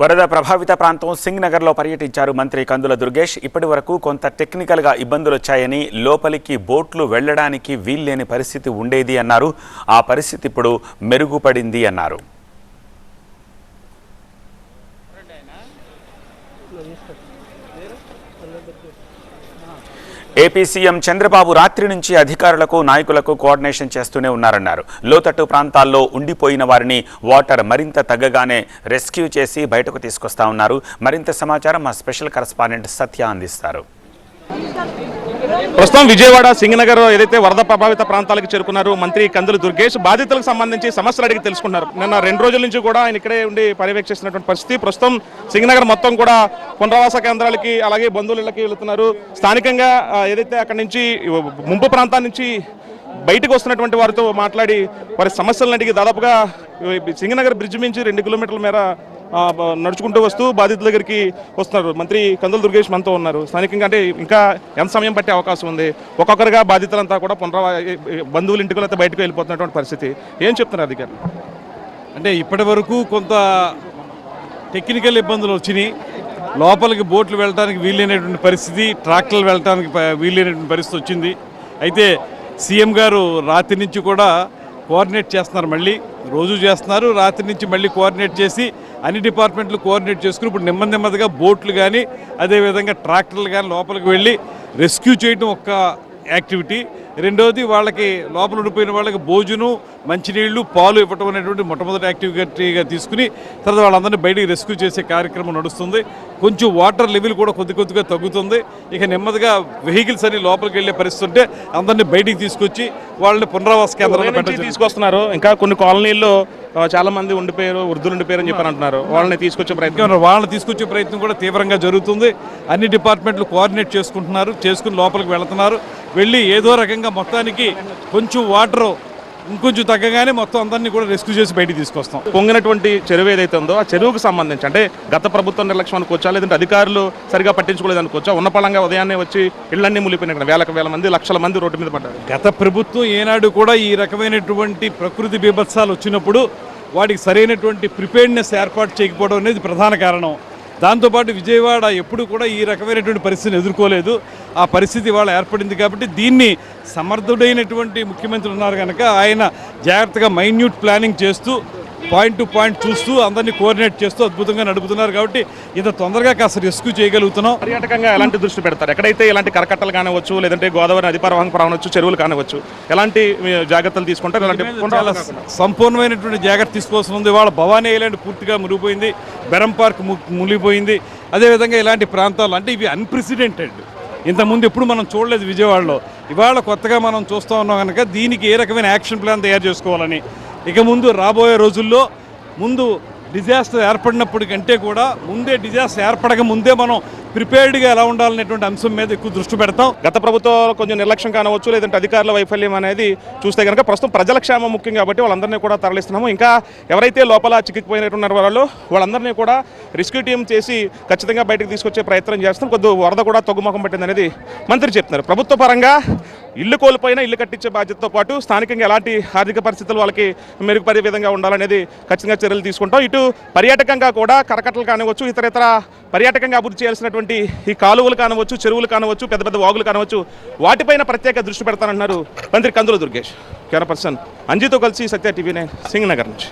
వరద ప్రభావిత ప్రాంతం సింగ్ నగర్లో పర్యటించారు మంత్రి కందుల దుర్గేష్. ఇప్పటి వరకు కొంత టెక్నికల్గా ఇబ్బందులు వచ్చాయని లోపలికి బోట్లు వెళ్ళడానికి వీల్లేని పరిస్థితి ఉండేది అన్నారు. ఆ పరిస్థితి ఇప్పుడు మెరుగుపడింది అన్నారు. ఏపీ సీఎం చంద్రబాబు రాత్రి నుంచి అధికారులకు నాయకులకు కోఆర్డినేషన్ చేస్తూనే ఉన్నారన్నారు. లోతట్టు ప్రాంతాల్లో ఉండిపోయిన వారిని వాటర్ మరింత తగ్గగానే రెస్క్యూ చేసి బయటకు తీసుకొస్తా ఉన్నారు. మరింత సమాచారం మా స్పెషల్ కరస్పాండెంట్ సత్య అందిస్తారు. ప్రస్తుతం విజయవాడ సింగనగర్ ఏదైతే వరద ప్రభావిత ప్రాంతాలకు చేరుకున్నారు మంత్రి కందులు దుర్గేష్ బాధితులకు సంబంధించి సమస్యలు అడిగి తెలుసుకున్నారు. నిన్న రెండు రోజుల నుంచి కూడా ఆయన ఇక్కడే ఉండి పర్యవేక్షిస్తున్నటువంటి పరిస్థితి. ప్రస్తుతం సింగనగర్ మొత్తం కూడా పునరావాస కేంద్రాలకి అలాగే బంధువులకి వెళుతున్నారు. స్థానికంగా ఏదైతే అక్కడి నుంచి ముంపు ప్రాంతాల నుంచి బయటకు వస్తున్నటువంటి వారితో మాట్లాడి వారి సమస్యలను అడిగి దాదాపుగా సింగనగర్ బ్రిడ్జ్ నుంచి రెండు కిలోమీటర్ల మేర నడుచుకుంటూ వస్తూ బాధితుల దగ్గరికి వస్తున్నారు. మంత్రి కందుల దుర్గేష్ మనతో ఉన్నారు. స్థానికంగా అంటే ఇంకా ఎంత సమయం పట్టే అవకాశం ఉంది? ఒక్కొక్కరిగా బాధితులంతా కూడా పునరావా బంధువుల ఇంటికి అయితే బయటకు వెళ్ళిపోతున్నటువంటి పరిస్థితి. ఏం చెప్తున్నారు అధికారులు? అంటే ఇప్పటి వరకు కొంత టెక్నికల్ ఇబ్బందులు వచ్చినాయి. లోపలికి బోట్లు వెళ్ళడానికి వీలైనటువంటి పరిస్థితి ట్రాక్టర్లు వెళ్ళడానికి వీలైనటువంటి పరిస్థితి వచ్చింది. అయితే సీఎం గారు రాత్రి నుంచి కూడా కోఆర్డినేట్ చేస్తున్నారు మళ్ళీ. రోజు చేస్తున్నారు రాత్రి నుంచి మళ్ళీ కోఆర్డినేట్ చేసి అన్ని డిపార్ట్మెంట్లు కోఆర్డినేట్ చేసుకుని ఇప్పుడు నెమ్మది నెమ్మదిగా బోట్లు కానీ అదేవిధంగా ట్రాక్టర్లు కానీ లోపలికి వెళ్ళి రెస్క్యూ చేయడం ఒక్క యాక్టివిటీ. రెండవది వాళ్ళకి లోపల ఉండిపోయిన వాళ్ళకి భోజనం మంచినీళ్ళు పాలు ఇవ్వటం అనేటువంటి మొట్టమొదటి యాక్టివిటీగా తీసుకుని తర్వాత వాళ్ళందరినీ బయటికి రెస్క్యూ చేసే కార్యక్రమం నడుస్తుంది. కొంచెం వాటర్ లెవెల్ కూడా కొద్ది కొద్దిగా తగ్గుతుంది. ఇక నెమ్మదిగా వెహికల్స్ అన్ని లోపలికి వెళ్ళే పరిస్థితి ఉంటే అందరినీ బయటికి తీసుకొచ్చి వాళ్ళని పునరావాస పెట్టచ్చు తీసుకొస్తున్నారు. ఇంకా కొన్ని కాలనీల్లో చాలా మంది ఉండిపోయారు వృద్ధులు ఉండిపోయారు అని చెప్పని అంటున్నారు. వాళ్ళని తీసుకొచ్చే ప్రయత్నం. వాళ్ళని తీసుకొచ్చే ప్రయత్నం కూడా తీవ్రంగా జరుగుతుంది. అన్ని డిపార్ట్మెంట్లు కోఆర్డినేట్ చేసుకుంటున్నారు చేసుకుని లోపలికి వెళుతున్నారు. వెళ్ళి ఏదో రకంగా మొత్తానికి కొంచెం వాటర్ ఇంకొంచెం తగ్గగానే మొత్తం అందరినీ కూడా రెస్క్యూ చేసి బయటికి తీసుకొస్తాం. పొంగినటువంటి చెరువు ఏదైతే ఉందో ఆ చెరువుకు సంబంధించి అంటే గత ప్రభుత్వం నిర్లక్ష్యం అనుకోవచ్చా? లేదంటే అధికారులు సరిగా పట్టించుకోలేదు అనుకోవచ్చా? ఉన్న పళంగా ఉదయాన్నే వచ్చి ఇళ్ళన్నీ మునిపోయినాయి వేలకు వేల మంది లక్షల మంది రోడ్డు మీద పడ్డారు. గత ప్రభుత్వం ఏనాడు కూడా ఈ రకమైనటువంటి ప్రకృతి బీభత్సాలు వచ్చినప్పుడు వాటికి సరైనటువంటి ప్రిపేర్డ్నెస్ ఏర్పాటు చేయకపోవడం అనేది ప్రధాన కారణం. దాంతోపాటు విజయవాడ ఎప్పుడు కూడా ఈ రకమైనటువంటి పరిస్థితిని ఎదుర్కోలేదు. ఆ పరిస్థితి ఇవాళ ఏర్పడింది కాబట్టి దీన్ని సమర్థుడైనటువంటి ముఖ్యమంత్రి ఉన్నారు కనుక ఆయన జాగ్రత్తగా మైన్యూట్ ప్లానింగ్ చేస్తూ పాయింట్ టు పాయింట్ చూస్తూ అందరినీ కోఆర్డినేట్ చేస్తూ అద్భుతంగా నడుపుతున్నారు కాబట్టి ఇంత తొందరగా కాస్త రెస్క్యూ చేయగలుగుతున్నాం. పర్యాటకంగా ఎలాంటి దృష్టి పెడతారు? ఎక్కడైతే ఇలాంటి కరకట్టలు కానివచ్చు లేదంటే గోదావరి నది ప్రవాహం కావచ్చు చెరువులు కానివచ్చు ఎలాంటి జాగ్రత్తలు తీసుకుంటారు? కాకుండా? సంపూర్ణమైనటువంటి జాగ్రత్త తీసుకోవాల్సి ఉంది. వాళ్ళ భవానీ ఐలాండ్ పూర్తిగా మునిగిపోయింది. బెరం పార్క్ మునిగిపోయింది. అదేవిధంగా ఇలాంటి ప్రాంతాలు అంటే ఇవి అన్ప్రెసిడెంటెడ్ ఇంతకుముందు ఎప్పుడు మనం చూడలేదు విజయవాడలో. ఇవాళ కొత్తగా మనం చూస్తూ ఉన్నాం కనుక దీనికి ఏ రకమైన యాక్షన్ ప్లాన్ తయారు చేసుకోవాలని. ఇక ముందు రాబోయే రోజుల్లో ముందు డిజాస్టర్ ఏర్పడినప్పుడు కంటే కూడా ముందే డిజాస్టర్ ఏర్పడక ముందే మనం ప్రిపేర్డ్గా ఎలా ఉండాలనేటువంటి అంశం మీద ఎక్కువ దృష్టి పెడతాం. గత ప్రభుత్వం కొంచెం నిర్లక్ష్యం కానవచ్చు లేదంటే అధికారుల వైఫల్యం అనేది చూస్తే కనుక ప్రస్తుతం ప్రజల క్షేమం ముఖ్యం కాబట్టి వాళ్ళందరినీ కూడా తరలిస్తున్నాము. ఇంకా ఎవరైతే లోపల చిక్కిపోయినట్టున్నారో వాళ్ళు వాళ్ళందరినీ కూడా రెస్క్యూ టీం చేసి ఖచ్చితంగా బయటకు తీసుకొచ్చే ప్రయత్నం చేస్తాం. కొద్ది వరద కూడా తగ్గుముఖం పట్టింది అనేది మంత్రి చెప్తున్నారు. ప్రభుత్వ పరంగా ఇల్లు కోల్పోయినా ఇల్లు కట్టించే బాధ్యతతో పాటు స్థానికంగా ఎలాంటి ఆర్థిక పరిస్థితులు వాళ్ళకి మెరుగుపడే విధంగా ఉండాలనేది ఖచ్చితంగా చర్యలు తీసుకుంటాం. ఇటు పర్యాటకంగా కూడా కరకట్టలు కానివచ్చు ఇతర ఇతర పర్యాటకంగా అభివృద్ధి చేయాల్సినటువంటి ఈ కాలువలు కానవచ్చు చెరువులు కానవచ్చు పెద్ద పెద్ద వాగులు కానవచ్చు వాటిపైన ప్రత్యేక దృష్టి పెడతానన్నారు మంత్రి కందుల దుర్గేష్. కెమెరా పర్సన్ అంజితో కలిసి సత్య టీవీ నైన్ సింగ్ నగర్ నుంచి.